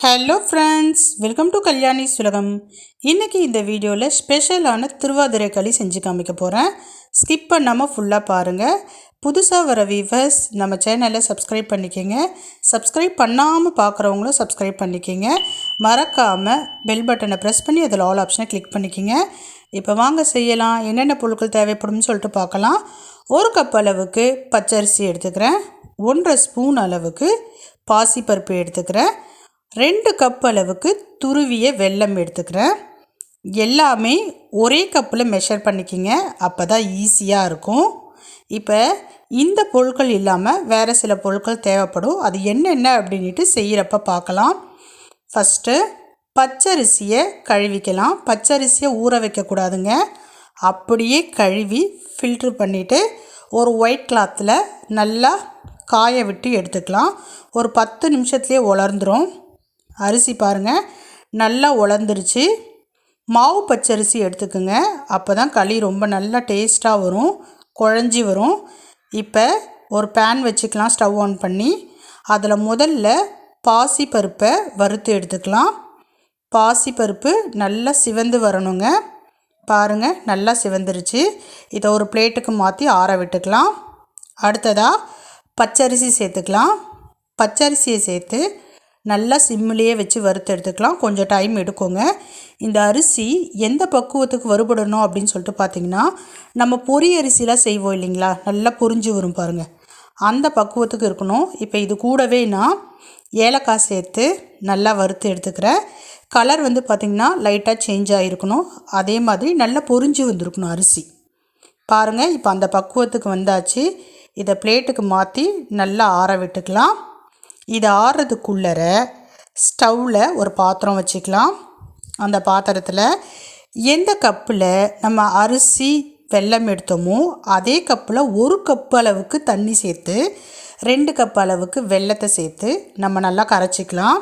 Hello friends welcome to Kalyani சுலகம் இன்றைக்கி இந்த வீடியோவில் ஸ்பெஷலான திருவாதிரை களி செஞ்சு காமிக்க போகிறேன் ஸ்கிப் பண்ணாமல் ஃபுல்லாக பாருங்கள் புதுசாக வர வீவர்ஸ் நம்ம சேனலை சப்ஸ்கிரைப் பண்ணிக்கோங்க. சப்ஸ்கிரைப் பண்ணாமல் பார்க்குறவங்களும் சப்ஸ்கிரைப் பண்ணிக்கோங்க. மறக்காமல் பெல் பட்டனை ப்ரெஸ் பண்ணி அதில் ஆல் ஆப்ஷனை கிளிக் பண்ணிக்கோங்க. இப்போ வாங்க செய்யலாம். என்னென்ன பொருட்கள் தேவைப்படும்னு சொல்லிட்டு பார்க்கலாம் ஒரு கப் அளவுக்கு பச்சரிசி எடுத்துக்கிறேன். ஒன்றரை ஸ்பூன் அளவுக்கு பாசிப்பருப்பு எடுத்துக்கிறேன். ரெண்டு கப் அளவுக்கு துருவிய வெல்லம் எடுத்துக்கிறேன். எல்லாமே ஒரே கப்பில் மெஷர் பண்ணிக்கிங்க. அப்போ தான் ஈஸியாக இருக்கும். இப்போ இந்த பொருட்கள் இல்லாமல் வேறு சில பொருட்கள் தேவைப்படும். அது என்னென்ன அப்படின்ட்டு செய்கிறப்ப பார்க்கலாம். ஃபஸ்ட்டு பச்சரிசியை கழுவிக்கலாம். பச்சரிசியை ஊற வைக்கக்கூடாதுங்க அப்படியே கழுவி ஃபில்ட்ரு பண்ணிவிட்டு ஒரு ஒயிட் கிளாத்தில் நல்லா காய விட்டு எடுத்துக்கலாம். ஒரு பத்து நிமிஷத்துலேயே உலர்ந்துடும் அரிசி பாருங்கள் நல்லா உலர்ந்துருச்சு. மாவு பச்சரிசி எடுத்துக்கோங்க. அப்போ தான் களி ரொம்ப நல்லா டேஸ்ட்டாக வரும். குழஞ்சி வரும். இப்போ ஒரு பேன் வச்சுக்கலாம் ஸ்டவ் ஆன் பண்ணி. அதில் முதல்ல பாசி பருப்பை வறுத்து எடுத்துக்கலாம். பாசி பருப்பு நல்லா சிவந்து வரணுங்க. பாருங்கள் நல்லா சிவந்துருச்சு. இதை ஒரு பிளேட்டுக்கு மாற்றி ஆற விட்டுக்கலாம். அடுத்ததாக பச்சரிசி சேர்த்துக்கலாம். பச்சரிசியை சேர்த்து நல்லா சிம்மிலேயே வச்சு வறுத்து எடுத்துக்கலாம். கொஞ்சம் டைம் எடுக்குங்க. இந்த அரிசி எந்த பக்குவத்துக்கு வறுபடணும் அப்படின்னு சொல்லிட்டு பார்த்தீங்கன்னா நம்ம பொரி அரிசிலாம் செய்வோம் இல்லைங்களா? நல்லா பொரிஞ்சு வரும் பாருங்கள் அந்த பக்குவத்துக்கு இருக்கணும். இப்போ இது கூடவே நான் ஏலக்காய் சேர்த்து நல்லா வறுத்து எடுத்துக்கிறேன். கலர் வந்து பார்த்திங்கன்னா லைட்டாக சேஞ்ச் ஆகிருக்கணும் அதே மாதிரி நல்லா பொரிஞ்சு வந்திருக்கணும் அரிசி. பாருங்கள் இப்போ அந்த பக்குவத்துக்கு வந்தாச்சு. இதை பிளேட்டுக்கு மாற்றி நல்லா ஆற விட்டுக்கலாம். இது ஆறுறதுக்குள்ளற ஸ்டவ்வில் ஒரு பாத்திரம் வச்சுக்கலாம். அந்த பாத்திரத்தில் எந்த கப்பில் நம்ம அரிசி வெல்லம் எடுத்தோமோ அதே கப்பில் ஒரு கப் அளவுக்கு தண்ணி சேர்த்து ரெண்டு கப் அளவுக்கு வெல்லத்தை சேர்த்து நம்ம நல்லா கரைச்சிக்கலாம்.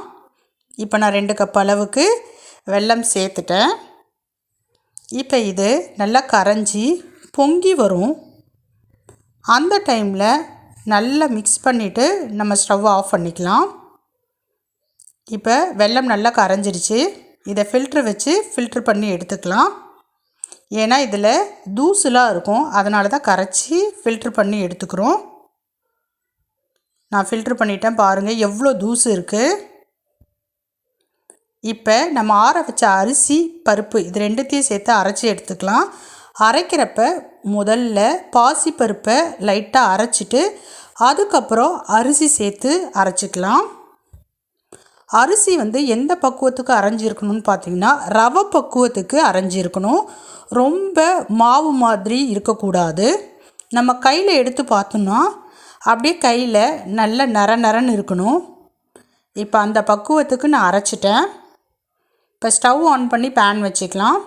இப்போ நான் ரெண்டு கப் அளவுக்கு வெல்லம் சேர்த்துட்டேன். இப்போ இது நல்லா கரைஞ்சி பொங்கி வரும். அந்த டைமில் நல்லா மிக்ஸ் பண்ணிவிட்டு நம்ம ஸ்டவ் ஆஃப் பண்ணிக்கலாம். இப்போ வெல்லம் நல்லா கரைஞ்சிருச்சு. இதை ஃபில்ட்ரு வச்சு ஃபில்ட்ரு பண்ணி எடுத்துக்கலாம். ஏன்னா இதில் தூசுலாம் இருக்கும். அதனால தான் கரைச்சி ஃபில்ட்ரு பண்ணி எடுத்துக்கிறோம். நான் ஃபில்ட்ரு பண்ணிட்டேன் பாருங்கள் எவ்வளோ தூசு இருக்குது இப்போ நம்ம ஆற வச்ச அரிசி பருப்பு இது ரெண்டுத்தையும் சேர்த்து அரைச்சி எடுத்துக்கலாம். அரைக்கிறப்ப முதல்ல பாசிப்பருப்பை லைட்டாக அரைச்சிட்டு அதுக்கப்புறம் அரிசி சேர்த்து அரைச்சிக்கலாம். அரிசி வந்து எந்த பக்குவத்துக்கு அரைஞ்சிருக்கணும்னு பார்த்தீங்கன்னா ரவை பக்குவத்துக்கு அரைஞ்சிருக்கணும். ரொம்ப மாவு மாதிரி இருக்கக்கூடாது. நம்ம கையில் எடுத்து பார்த்தோம்னா அப்படியே கையில் நல்ல நர நரன்னு இருக்கணும். இப்போ அந்த பக்குவத்துக்கு நான் அரைச்சிட்டேன். இப்போ ஸ்டவ் ஆன் பண்ணி பேன் வச்சுக்கலாம்.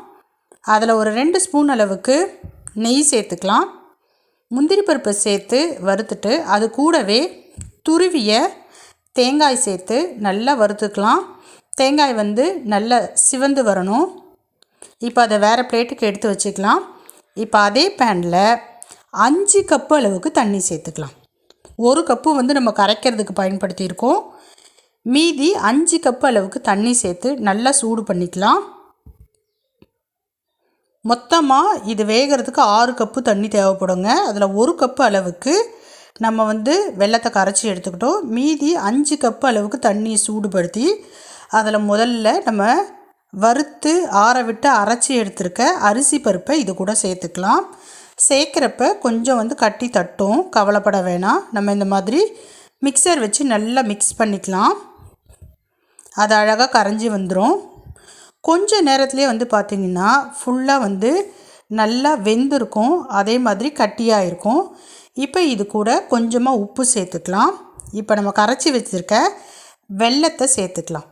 அதில் ஒரு ரெண்டு ஸ்பூன் அளவுக்கு நெய் சேர்த்துக்கலாம். முந்திரி பருப்பை சேர்த்து வறுத்துட்டு அது கூடவே துருவிய தேங்காய் சேர்த்து நல்லா வறுத்துக்கலாம். தேங்காய் வந்து நல்லா சிவந்து வரணும். இப்போ அதை வேறு பிளேட்டுக்கு எடுத்து வச்சுக்கலாம். இப்போ அதே பேனில் அஞ்சு கப்பு அளவுக்கு தண்ணி சேர்த்துக்கலாம். ஒரு கப்பு வந்து நம்ம கரைக்கிறதுக்கு பயன்படுத்தியிருக்கோம். மீதி அஞ்சு கப்பு அளவுக்கு தண்ணி சேர்த்து நல்லா சூடு பண்ணிக்கலாம். மொத்தமாக இது வேகிறதுக்கு ஆறு கப்பு தண்ணி தேவைப்படுங்க. அதில் ஒரு கப்பு அளவுக்கு நம்ம வந்து வெள்ளத்தை கரைச்சி எடுத்துக்கிட்டோம். மீதி அஞ்சு கப்பு அளவுக்கு தண்ணியை சூடுபடுத்தி அதில் முதல்ல நம்ம வறுத்து ஆற விட்டு அரைச்சி எடுத்துருக்க அரிசி பருப்பை இது கூட சேர்த்துக்கலாம். சேர்க்குறப்ப கொஞ்சம் வந்து கட்டி தட்டும். கவலைப்பட வேணாம். நம்ம இந்த மாதிரி மிக்சர் வச்சு நல்லா மிக்ஸ் பண்ணிக்கலாம். அது அழகாக கரைஞ்சி வந்துடும் கொஞ்ச நேரத்துலேயே வந்து பார்த்திங்கன்னா ஃபுல்லாக வந்து நல்லா வெந்திருக்கும். அதே மாதிரி கட்டியாக இருக்கும். இப்போ இது கூட கொஞ்சமாக உப்பு சேர்த்துக்கலாம். இப்போ நம்ம கரைச்சி வச்சுருக்க வெள்ளத்தை சேர்த்துக்கலாம்.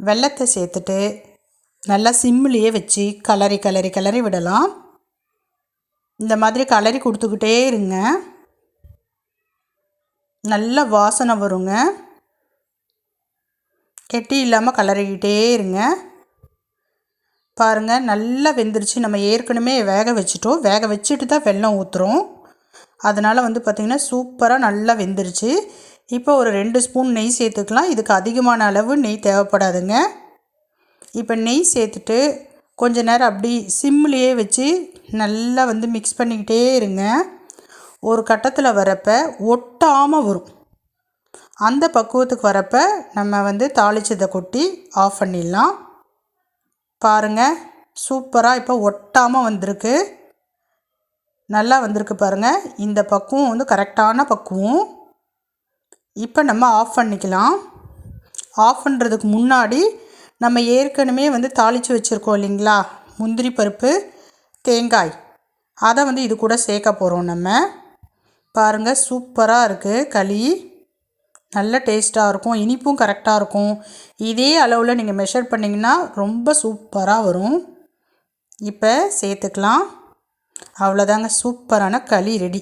வெள்ளத்தை சேர்த்துட்டு நல்லா சிம்மிலேயே வச்சு கலரி கலரி கலரி விடலாம். இந்த மாதிரி கலரி கொடுத்துக்கிட்டே இருங்க. நல்ல வாசனை வருங்க. கெட்டி இல்லாமல் கலரிக்கிட்டே இருங்க. பாருங்கள் நல்லா வெந்துருச்சு. நம்ம ஏற்கனவே வேக வச்சுட்டோம். வேக வச்சுட்டு தான் வெல்லம் ஊற்றுறோம் அதனால் வந்து பார்த்திங்கன்னா சூப்பராக நல்லா வெந்துருச்சு. இப்போ ஒரு ரெண்டு ஸ்பூன் நெய் சேர்த்துக்கலாம். இதுக்கு அதிகமான அளவு நெய் தேவைப்படாதுங்க. இப்போ நெய் சேர்த்துட்டு கொஞ்ச நேரம் அப்படி சிம்லேயே வச்சு நல்லா வந்து மிக்ஸ் பண்ணிக்கிட்டே இருங்க. ஒரு கட்டத்தில் வரப்போ ஒட்டாமல் வரும். அந்த பக்குவத்துக்கு வரப்போ நம்ம வந்து தாளிச்சதை கொட்டி ஆஃப் பண்ணிடலாம். பாருங்கள் சூப்பராக இப்போ ஒட்டாமல் வந்திருக்கு. நல்லா வந்திருக்கு பாருங்கள் இந்த பக்குவம் வந்து கரெக்டான பக்குவம். இப்போ நம்ம ஆஃப் பண்ணிக்கலாம். ஆஃப் பண்ணுறதுக்கு முன்னாடி நம்ம ஏற்கனவே வந்து தாளித்து வச்சுருக்கோம் இல்லைங்களா? முந்திரி பருப்பு தேங்காய். அதை வந்து இது கூட சேர்க்க போகிறோம் நம்ம. பாருங்கள் சூப்பராக இருக்குது களி. நல்ல டேஸ்ட்டாக இருக்கும் இனிப்பும் கரெக்டாக இருக்கும். இதே அளவில் நீங்கள் மெஷர் பண்ணிங்கன்னா ரொம்ப சூப்பராக வரும். இப்போ சேர்த்துக்கலாம். அவ்வளோதாங்க சூப்பரான களி ரெடி